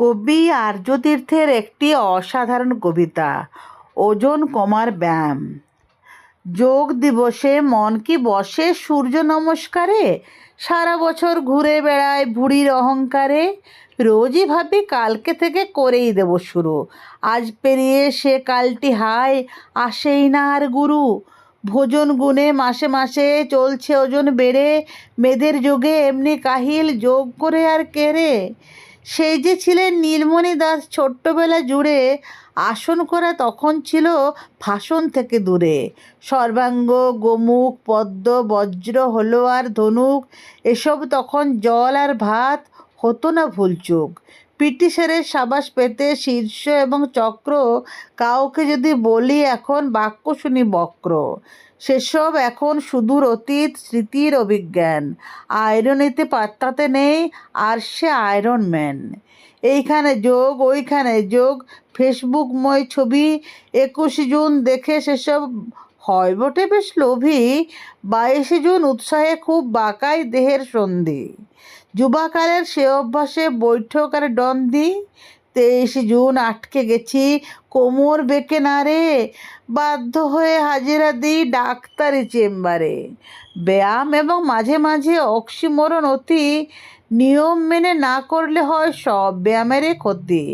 কবি আর্যতীর্থের একটি অসাধারণ কবিতা, ওজন কমার ব্যায়াম। যোগ দিবসে মন কি বসে সূর্য নমস্কারে? সারা বছর ঘুরে বেড়ায় ভুঁড়ির অহংকারে? রোজই ভাবি কালকে থেকে করেই দেব শুরু। আজ পেরিয়ে সে কালটি হায়, আসেই না আর গুরু। ভোজন গুণে মাসে মাসে চলছে ওজন বেড়ে মেয়েদের যোগে এমনি কাহিল যোগ করে আর কেড়ে। সেই যে ছিলেন নীলমণি দাস ছোট্টবেলা জুড়ে, আসন করা তখন ছিল ভাষণ থেকে দূরে। সর্বাঙ্গ, গোমুখ, পদ্ম, বজ্র হলো আর ধনুক, এসব তখন জল আর ভাত হতো না ভুলচুক। পিটি সাবাস পেতে শীর্ষ এবং চক্র কাউকে যদি বলি এখন বাক্য শুনি বক্র। সেসব এখন সুদূর অতীত, স্মৃতির অভিজ্ঞান। আয়রনিতে পাত্তাতে নেই, আর সে আয়রন ম্যান। এইখানে যোগ, ওইখানে যোগ। ফেসবুকময় ছবি, একুশ জুন দেখে সেসব হয়। বটে বেশ লোভী। বাইশে জুন উৎসাহে খুব বাঁকাই দেহের সন্ধি। যুবাকালের সে অভ্যাসে বৈঠক আর ডন্দি তেইশে জুন আটকে গেছি। কোমর বেঁকে না রে। বাধ্য হয়ে হাজিরা দিই ডাক্তারি চেম্বারে। ব্যায়াম এবং মাঝে মাঝে অক্সিমরণ অতি নিয়ম মেনে না করলে হয় সব ব্যায়ামেরই ক্ষতি।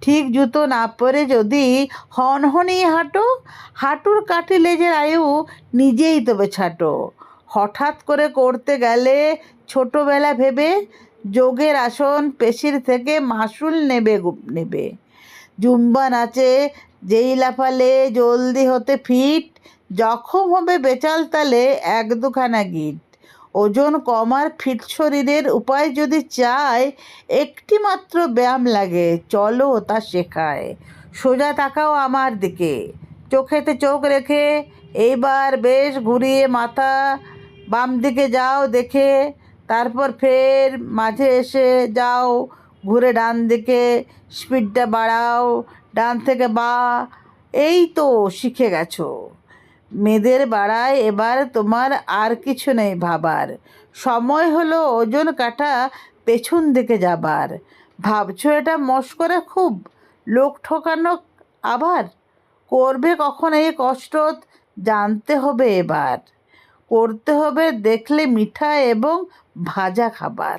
ঠিক জুতো না পরে যদি হনহনি হাঁটো, হাঁটুর কাঠি লেজের আয়ু নিজেই তবে ছাটো। হঠাৎ করে করতে গেলে ছোটোবেলা ভেবে যোগের আসন পেশির থেকে মাসুল নেবে নেবে। জুম্বা নাচে যেই লাফালে জলদি হতে ফিট, জখম হবে বেচাল তালে এক দুখানা গিট। ওজন কমার ফিট শরীরের উপায় যদি চায় একটি মাত্র ব্যায়াম লাগে, চলো তা শেখায়। সোজা তাকাও আমার দিকে, চোখেতে চোখ রেখে এইবার বেশ ঘুরিয়ে মাথা বাম দিকে যাও দেখে। তারপর ফের মাঝে এসে যাও, ঘুরে ডান দিকে, স্পিডটা বাড়াও, ডান থেকে বা, এই তো শিখে গেছো। মেয়েদের বাড়ায় এবার তোমার আর কিছু নেই ভাবার। সময় হলো ওজন কাটা, পেছন দিকে যাবার। ভাবছ এটা মস্করা খুব? লোক ঠকানো আবার? করবে কখন এই কষ্ট? জানতে হবে এবার। করতে হবে দেখলে মিঠা এবং ভাজা খাবার।